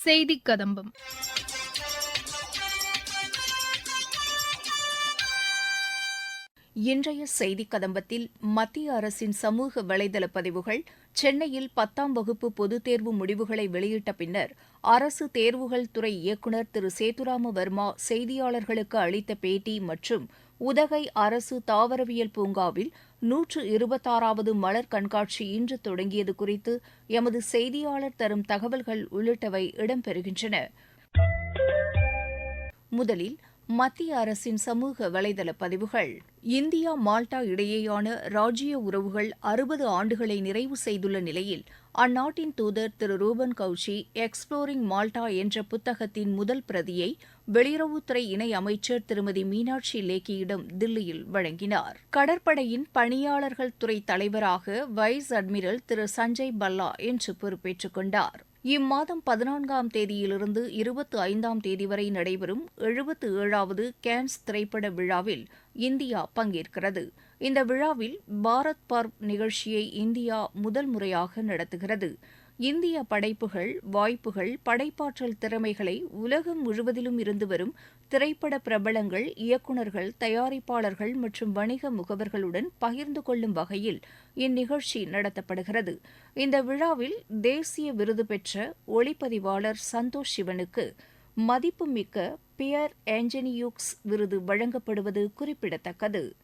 செய்தி கதம்பம். இன்றைய செய்தி கதம்பத்தில் மத்திய அரசின் சமூக வலைதள பதிவுகள் சென்னையில் பத்தாம் வகுப்பு பொதுத் தேர்வு முடிவுகளை வெளியிட்ட பின்னர் அரசு தேர்வுகள் துறை இயக்குநர் திரு சேதுராம வர்மா செய்தியாளர்களுக்கு அளித்த பேட்டி மற்றும் உதகை அரசு தாவரவியல் பூங்காவில் நூற்று இருபத்தாறாவது மலர் கண்காட்சி இன்று தொடங்கியது குறித்து எமது செய்தியாளர் தரும் தகவல்கள் உள்ளிட்டவை இடம்பெறுகின்றன. முதலில் மத்திய அரசின் சமூக வலைதள பதிவுகள். இந்தியா மால்டா இடையேயான ராஜ்ய உறவுகள் அறுபது ஆண்டுகளை நிறைவு செய்துள்ள நிலையில் அந்நாட்டின் தூதர் திரு ரூபன் கவுச்சி எக்ஸ்ப்ளோரிங் மால்டா என்ற புத்தகத்தின் முதல் பிரதியை வெளியுறவுத்துறை இணை அமைச்சர் திருமதி மீனாட்சி லேக்கியிடம் தில்லியில் வழங்கினார். கடற்படையின் பணியாளர்கள் துறை தலைவராக வைஸ் அட்மிரல் திரு சஞ்சய் பல்லா இன்று பொறுப்பேற்றுக் கொண்டார். இம்மாதம் பதினான்காம் தேதியிலிருந்து இருபத்து ஐந்தாம் தேதி வரை நடைபெறும் எழுபத்து ஏழாவது கேன்ஸ் திரைப்பட விழாவில் இந்தியா பங்கேற்கிறது. இந்த விழாவில் பாரத் பர்வ் நிகழ்ச்சியை இந்தியா முதல் முறையாக நடத்துகிறது. இந்திய படைப்புகள் வாய்ப்புகள் படைப்பாற்றல் திறமைகளை உலகம் முழுவதிலும் இருந்து வரும் திரைப்பட பிரபலங்கள் இயக்குநர்கள் தயாரிப்பாளர்கள் மற்றும் வணிக முகவர்களுடன் பகிர்ந்து கொள்ளும் வகையில் இந்நிகழ்ச்சி நடத்தப்படுகிறது. இந்த விழாவில் தேசிய விருது பெற்ற ஒளிப்பதிவாளர் சந்தோஷ் சிவனுக்கு மதிப்புமிக்க பியர் ஆஞ்சனியூக்ஸ் விருது வழங்கப்படுவது குறிப்பிடத்தக்கது.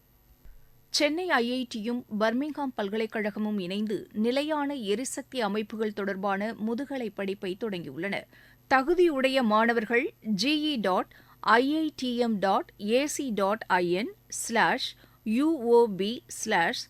சென்னை ஐஐடியும் பர்மிங்ஹாம் பல்கலைக்கழகமும் இணைந்து நிலையான எரிசக்தி அமைப்புகள் தொடர்பான முதுகலை படிப்பை தொடங்கியுள்ளன தகுதியுடைய மாணவர்கள் GE dot IITM dot AC dot IN slash UOP slash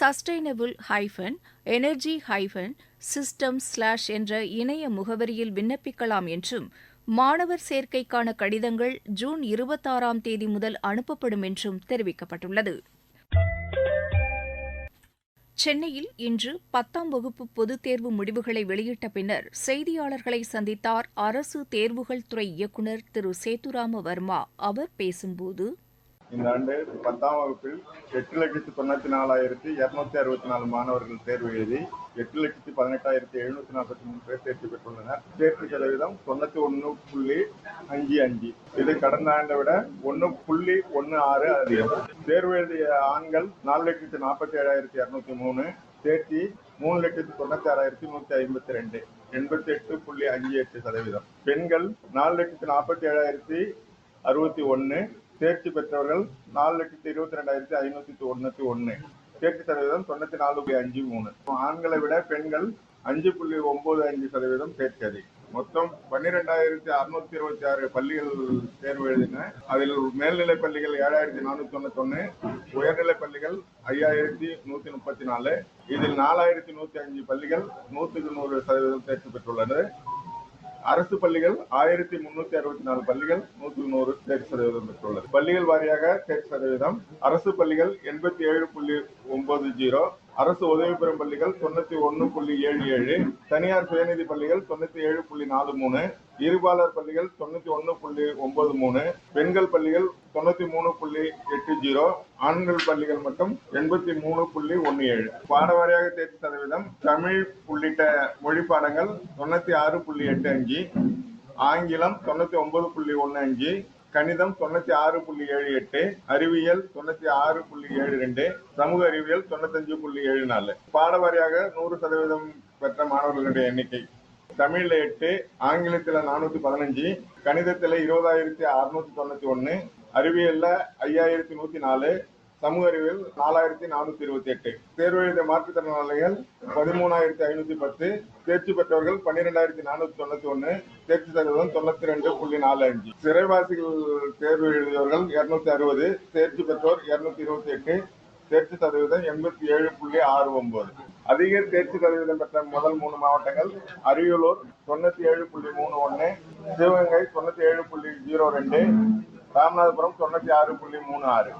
sustainable hyphen energy hyphen system slash என்ற இணைய முகவரியில் விண்ணப்பிக்கலாம் என்றும் மாணவர் சேர்க்கைக்கான கடிதங்கள் ஜூன் இருபத்தாறாம் தேதி முதல் அனுப்பப்படும் என்றும் தெரிவிக்கப்பட்டுள்ளது. சென்னையில் இன்று பத்தாம் வகுப்பு பொதுத் தேர்வு முடிவுகளை வெளியிட்ட பின்னர் செய்தியாளர்களை சந்தித்தார் அரசு தேர்வுகள் துறை இயக்குநர் திரு சேதுராம வர்மா அவர் பேசும்போது இந்த ஆண்டு பத்தாம் வகுப்பில் எட்டு லட்சத்தி தொண்ணூத்தி நாலாயிரத்தி இரநூத்தி அறுபத்தி நாலு மாணவர்கள் தேர்வு எழுதி எட்டு லட்சத்தி பதினெட்டாயிரத்தி எழுநூத்தி நாற்பத்தி மூணு பேர் தேர்ச்சி பெற்றுள்ளனர். தேர்ச்சி சதவீதம் தொண்ணூத்தி ஒன்று புள்ளி அஞ்சு அஞ்சு. இது கடந்த ஆண்டை விட ஒன்னு புள்ளி ஒன்னு ஆறு அதிகம். தேர்வு எழுதிய ஆண்கள் நாலு லட்சத்தி நாற்பத்தி ஏழாயிரத்தி இரநூத்தி மூணு தேர்ச்சி மூணு லட்சத்தி தொண்ணூத்தி ஆறாயிரத்தி நூத்தி ஐம்பத்தி ரெண்டு எண்பத்தி எட்டு புள்ளி அஞ்சு எட்டு சதவீதம். பெண்கள் நாலு லட்சத்தி நாற்பத்தி ஏழாயிரத்தி அறுபத்தி ஒன்று தேர்ச்சி பெற்றவர்கள் நாலு லட்சத்தி இருபத்தி ரெண்டாயிரத்தி ஐநூத்தி தொண்ணூத்தி ஒன்னு தேர்ச்சி சதவீதம் தொண்ணூத்தி நாலு புள்ளி அஞ்சு மூணு. ஆண்களை விட பெண்கள் அஞ்சு புள்ளி ஒன்பது அஞ்சு சதவீதம் தேர்ச்சி அதிகம் மொத்தம் பன்னிரெண்டாயிரத்தி அறுநூத்தி இருபத்தி ஆறு பள்ளிகள் தேர்வு எழுதின. அதில் மேல்நிலை பள்ளிகள் ஏழாயிரத்தி நானூத்தி தொண்ணூத்தி உயர்நிலை பள்ளிகள் ஐயாயிரத்தி நூத்தி முப்பத்தி நாலு. இதில் நாலாயிரத்தி நூத்தி அஞ்சு பள்ளிகள் நூத்துக்கு நூறு சதவீதம் தேர்ச்சி பெற்றுள்ளது. அரசு பள்ளிகள் ஆயிரத்தி முன்னூத்தி அறுபத்தி நாலு பள்ளிகள் நூத்தி நூறு தேர்ச்சி சதவீதம் பெற்றுள்ளது. பள்ளிகள் வாரியாக தேர்ச்சி சதவீதம் அரசு பள்ளிகள் எண்பத்தி ஏழு புள்ளி ஒன்பது ஜீரோ அரசு உதவி பெறும் பள்ளிகள் தொண்ணூத்தி ஒன்னு புள்ளி ஏழு ஏழு தனியார் சுயநிதி பள்ளிகள் தொண்ணூத்தி ஏழு புள்ளி நாலு மூணு இருபாலர் பள்ளிகள் தொண்ணூத்தி ஒன்னு புள்ளி ஒன்பது மூணு பெண்கள் பள்ளிகள் தொண்ணூத்தி மூணு புள்ளி எட்டு ஜீரோ ஆண்கள் பள்ளிகள் மட்டும் எண்பத்தி மூணு புள்ளி ஒன்னு ஏழு. பாடவாரியாக தேர்ச்சி சதவீதம் தமிழ் உள்ளிட்ட மொழி பாடங்கள் தொண்ணூத்தி ஆறு புள்ளி எட்டு அஞ்சு ஆங்கிலம் தொண்ணூத்தி ஒன்பது புள்ளி ஒன்னு அஞ்சு கணிதம் தொண்ணூத்தி ஆறு புள்ளி ஏழு எட்டு அறிவியல் தொண்ணூத்தி ஆறு புள்ளி ஏழு ரெண்டு சமூக அறிவியல் தொண்ணூத்தஞ்சு புள்ளி ஏழு நாலு. பாடவாரியாக நூறு சதவீதம் பெற்ற மாணவர்களுடைய எண்ணிக்கை தமிழ்ல எட்டு ஆங்கிலத்துல நானூத்தி பதினஞ்சு கணிதத்துல இருபதாயிரத்தி அறுநூத்தி தொண்ணூத்தி ஒன்னு அறிவியல்ல ஐயாயிரத்தி நூத்தி நாலு சமூக அறிவியல் நாலாயிரத்தி நானூத்தி இருபத்தி எட்டு. தேர்வு எழுதிய மாற்றுத்திறனாளிகள் பதிமூணாயிரத்தி ஐநூத்தி பத்து தேர்ச்சி பெற்றவர்கள் பன்னிரெண்டாயிரத்தி நானூத்தி தொண்ணூத்தி ஒன்னு தேர்ச்சி சதவீதம் தொண்ணூத்தி ரெண்டு புள்ளி நாலு அஞ்சு. சிறைவாசிகள் தேர்வு எழுதியவர்கள் இருநூத்தி அறுபது தேர்ச்சி பெற்றோர் இருநூத்தி இருபத்தி எட்டு தேர்ச்சி சதவீதம் எண்பத்தி ஏழு புள்ளி ஆறு ஒன்பது. அதிக தேர்ச்சி சதவீதம் பெற்ற முதல் மூணு மாவட்டங்கள் அரியலூர் தொண்ணூத்தி ஏழு புள்ளி மூணு ஒன்னு சிவகங்கை தொண்ணூத்தி ஏழு புள்ளி ஜீரோ ரெண்டு ராமநாதபுரம் தொண்ணூத்தி ஆறு புள்ளி மூணு ஆறு.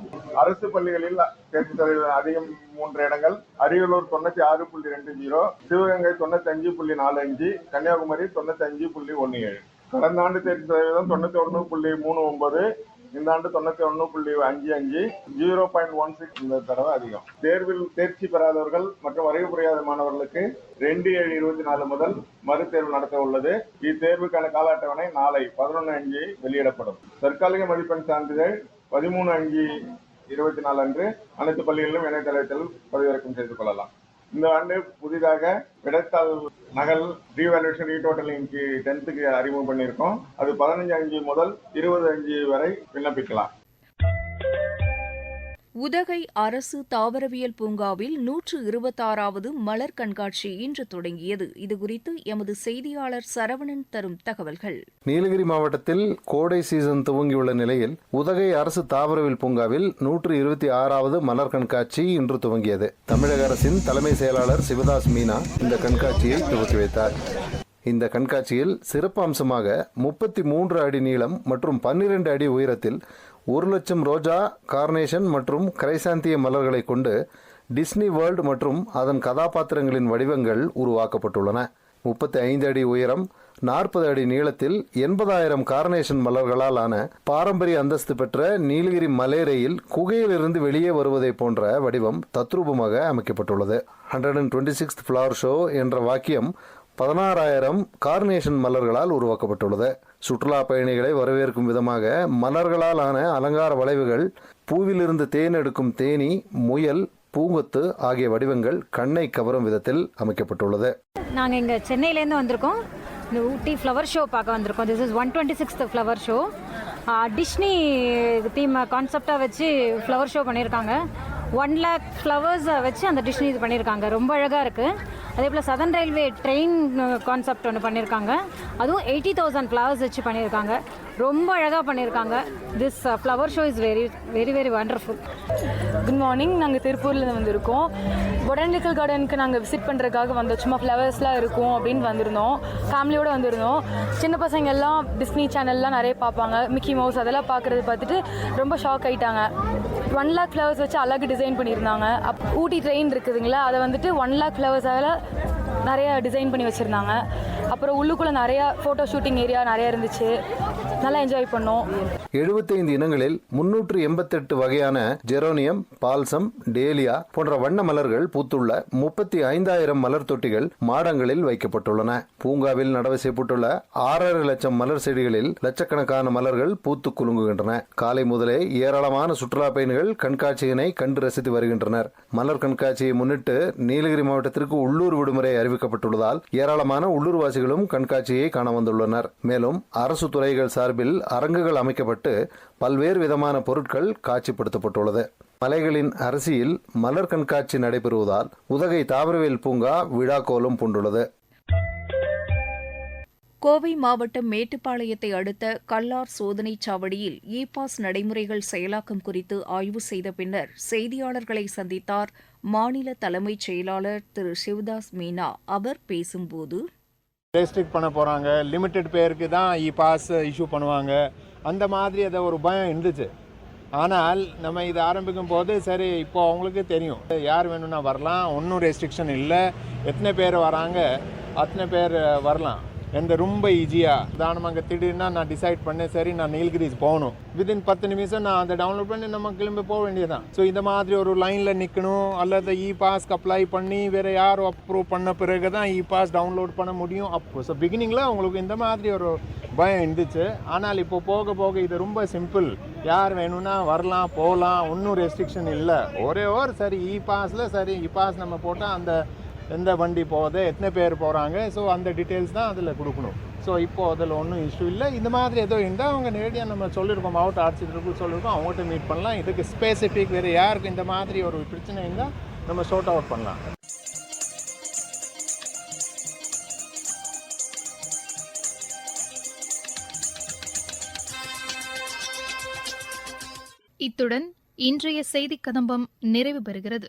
அரசு பள்ளிகளில் தேர்ச்சி சதவீதம் அதிகம் மூன்று இடங்கள் அரியலூர் தொண்ணூத்தி ஆறு புள்ளி ரெண்டு ஜீரோ சிவகங்கை தொண்ணூத்தி அஞ்சு புள்ளி நாலு அஞ்சு கன்னியாகுமரி தொண்ணூத்தி அஞ்சு புள்ளி ஒன்னு ஏழு. கடந்த ஆண்டு தேர்ச்சி சதவீதம் தொண்ணூத்தி ஒன்று புள்ளி மூணு ஒன்பது இந்த ஆண்டு தொண்ணூத்தி ஒன்னு புள்ளி அஞ்சு அஞ்சு ஜீரோ பாயிண்ட் ஒன் சிக்ஸ் இந்த தடவை அதிகம். தேர்வில் தேர்ச்சி பெறாதவர்கள் மற்றும் வரைவு புரியாத மாணவர்களுக்கு ரெண்டு ஏழு இருபத்தி நாலு முதல் மறுதேர்வு நடத்த உள்ளது. இத்தேர்வுக்கான கால அட்டவணை நாளை பதினொன்று அஞ்சு வெளியிடப்படும். தற்காலிக மதிப்பெண் சான்றிதழ் பதிமூணு அஞ்சு இருபத்தி நாலு அன்று அனைத்து பள்ளிகளிலும் இணையதளத்தில் பதிவிறக்கம் செய்து கொள்ளலாம். இந்த ஆண்டு புதிதாக விடைத்தாள் நகல் ரீவேல்யூஷன் ரீடோட்டலிங் டென்த்துக்கு அறிமுகம் பண்ணியிருக்கோம். அது பதினஞ்சு அஞ்சு முதல் இருபது அஞ்சு வரை விண்ணப்பிக்கலாம். உதகை அரசு தாவரவியல் பூங்காவில் நூற்று இருபத்தாறாவது மலர் கண்காட்சி இன்று தொடங்கியது. இதுகுறித்து எமது செய்தியாளர் சரவணன் தரும் தகவல்கள். நீலகிரி மாவட்டத்தில் கோடை சீசன் துவங்கியுள்ள நிலையில் உதகை அரசு தாவரவியல் பூங்காவில் நூற்று இருபத்தி ஆறாவது மலர் கண்காட்சி இன்று துவங்கியது. தமிழக அரசின் தலைமை செயலாளர் சிவதாஸ் மீனா இந்த கண்காட்சியை துவக்கி வைத்தார். இந்த கண்காட்சியில் சிறப்பு அம்சமாக முப்பத்தி மூன்று அடி நீளம் மற்றும் பன்னிரண்டு அடி உயரத்தில் ஒரு லட்சம் ரோஜா கார்னேஷன் மற்றும் கிரைசாந்திய மலர்களை கொண்டு டிஸ்னி வேர்ல்ட் மற்றும் அதன் கதாபாத்திரங்களின் வடிவங்கள் உருவாக்கப்பட்டுள்ளன. முப்பத்தி ஐந்து அடி உயரம் நாற்பது அடி நீளத்தில் எண்பதாயிரம் கார்னேஷன் மலர்களால் ஆன பாரம்பரிய அந்தஸ்து பெற்ற நீலகிரி மலேரையில் குகையிலிருந்து வெளியே வருவதை போன்ற வடிவம் தத்ரூபமாக அமைக்கப்பட்டுள்ளது. Hundred and twenty sixth flower show என்ற வாக்கியம் பதினாறாயிரம் கார்னேஷன் மலர்களால் உருவாக்கப்பட்டுள்ளது. சுற்றுலா பயணிகளை வரவேற்கும் விதமாக மலர்களால் ஆன அலங்கார வளைவுகள் பூவிலிருந்து தேன் எடுக்கும் தேனி முயல் பூங்கொத்து ஆகிய வடிவங்கள் கண்ணை கவரும் விதத்தில் அமைக்கப்பட்டுள்ளது. நாங்கள் இங்கே சென்னையிலேருந்து வந்திருக்கோம். இந்த ஊட்டி ஃப்ளவர் ஷோ பார்க்க வந்திருக்கோம். This is one twenty sixth flower show Disney theme கான்செப்டாக வச்சு ஃப்ளவர் ஷோ பண்ணியிருக்காங்க. ஒன் லேக் ஃப்ளவர்ஸை வச்சு அந்த டிஷ்னி இது பண்ணியிருக்காங்க. ரொம்ப அழகாக இருக்குது அதே போல் சதன் ரயில்வே ட்ரெயின் கான்செப்ட் ஒன்று பண்ணியிருக்காங்க அதுவும் எயிட்டி தௌசண்ட் ஃப்ளவர்ஸ் வச்சு பண்ணியிருக்காங்க ரொம்ப அழகாக பண்ணியிருக்காங்க this flower show is very very very wonderful good morning நாங்கள் திருப்பூர்லேருந்து வந்திருக்கோம். பொட்டானிக்கல் கார்டனுக்கு நாங்கள் விசிட் பண்ணுறதுக்காக வந்தோம். சும்மா ஃப்ளவர்ஸ்லாம் இருக்கும் அப்படின்னு வந்திருந்தோம். ஃபேமிலியோடு வந்திருந்தோம். சின்ன பசங்க எல்லாம் டிஸ்னி சேனல்லாம் நிறைய பார்ப்பாங்க. மிக்கி மவுஸ் அதெல்லாம் பார்க்குறது பார்த்துட்டு ரொம்ப ஷாக் ஆயிட்டாங்க. ஒன் லேக் ஃப்ளவர்ஸ் வச்சு அழகு டிசைன் பண்ணியிருந்தாங்க. அப் ஊட்டி ட்ரெயின் இருக்குதுங்களா? அதை வந்துட்டு ஒன் லேக் ஃப்ளவர்ஸால் நிறைய டிசைன் பண்ணி வச்சுருந்தாங்க. அப்புறம் உள்ளுக்குள்ளே நிறையா ஃபோட்டோ ஷூட்டிங் ஏரியா நிறைய இருந்துச்சு. நல்லா என்ஜாய் பண்ணோம். எழுபத்தைந்து இனங்களில் முன்னூற்று எண்பத்தெட்டு வகையான ஜெரோனியம் பால்சம் டேலியா போன்ற வண்ண மலர்கள் பூத்துள்ள முப்பத்தி ஐந்தாயிரம் மலர் தொட்டிகள் மாடங்களில் வைக்கப்பட்டுள்ளன. பூங்காவில் நடவு செய்யப்பட்டுள்ள ஆறரை லட்சம் மலர் செடிகளில் லட்சக்கணக்கான மலர்கள் பூத்து குலுங்குகின்றன. காலை முதலே ஏராளமான சுற்றுலா பயணிகள் கண்காட்சியினை கண்டு ரசித்து வருகின்றனர். மலர் கண்காட்சியை முன்னிட்டு நீலகிரி மாவட்டத்திற்கு உள்ளூர் விடுமுறை அறிவிக்கப்பட்டுள்ளதால் ஏராளமான உள்ளூர்வாசிகளும் கண்காட்சியை காண வந்துள்ளனர். மேலும் அரசு துறைகள் சார்பில் அரங்குகள் அமைக்கப்பட்டு பல்வேறு விதமான பொருட்கள் காட்சிப்படுத்தப்பட்டுள்ளது. மலைகளின் அரசியில் மலர் கண்காட்சி நடைபெறுவதால் உதகை தாவரவியல் பூங்கா விழாக்கோலம் பூண்டுள்ளது. கோவை மாவட்டம் மேட்டுப்பாளையத்தை அடுத்த கல்லார் சோதனைச் சாவடியில் இ பாஸ் நடைமுறைகள் செயலாக்கம் குறித்து ஆய்வு செய்த பின்னர் செய்தியாளர்களை சந்தித்தார் மாநில தலைமைச் செயலாளர் திரு. சிவதாஸ் மீனா. அவர் பேசும்போது ரெஸ்ட்ரிக்ட் பண்ண போகிறாங்க லிமிட்டெட் பேருக்கு தான் இ பாஸ் இஷ்யூ பண்ணுவாங்க. அந்த மாதிரி அதை ஒரு பயம் இருந்துச்சு. ஆனால் நம்ம இதை ஆரம்பிக்கும் போது சரி இப்போ அவங்களுக்கு தெரியும். யார் வேணும்னா வரலாம். ஒன்றும் ரெஸ்ட்ரிக்ஷன் இல்லை. எத்தனை பேர் வராங்க? அத்தனை பேர் வரலாம். எந்த ரொம்ப ஈஸியாக தானமாக அங்கே திடீர்னா நான் டிசைட் பண்ணேன் சரி நான் நீல்கிரிஸ் போகணும். வித்தின் பத்து நிமிஷம் நான் அதை டவுன்லோட் பண்ணி நம்ம கிளம்பி போக வேண்டியதான் ஸோ இந்த மாதிரி ஒரு லைனில் நிற்கணும் அல்லது இ பாஸ்க்கு அப்ளை பண்ணி வேறு யாரும் அப்ரூவ் பண்ண பிறகு தான் இ பாஸ் டவுன்லோட் பண்ண முடியும் அப்போ ஸோ பிகினிங்கில் உங்களுக்கு இந்த மாதிரி ஒரு பயம் இருந்துச்சு. ஆனால் இப்போ போக போக இது ரொம்ப சிம்பிள் யார் வேணும்னா வரலாம் போகலாம் ஒன்றும் ரெஸ்ட்ரிக்ஷன் இல்லை. ஒரே ஒரு சரி இ பாஸில் சரி இ பாஸ் நம்ம போட்டால் அந்த எந்த வண்டி போகுது எத்தனை பேர் போகிறாங்க ஸோ அந்த டீட்டெயில்ஸ் தான் அதில் கொடுக்கணும். ஸோ இப்போ அதில் ஒன்றும் இஷ்யூ இல்லை. இந்த மாதிரி ஏதோ இருந்தால் அவங்க நேரடியாக நம்ம சொல்லியிருக்கோம் மாவட்ட ஆட்சியர்களுக்கு சொல்லியிருக்கோம் அவங்ககிட்ட மீட் பண்ணலாம். இதுக்கு ஸ்பெசிஃபிக் வேறு யாருக்கு இந்த மாதிரி ஒரு பிரச்சனை இருந்தால் நம்ம ஷோர்ட் அவுட் பண்ணலாம். இத்துடன் இன்றைய செய்திக் கதம்பம் நிறைவு பெறுகிறது.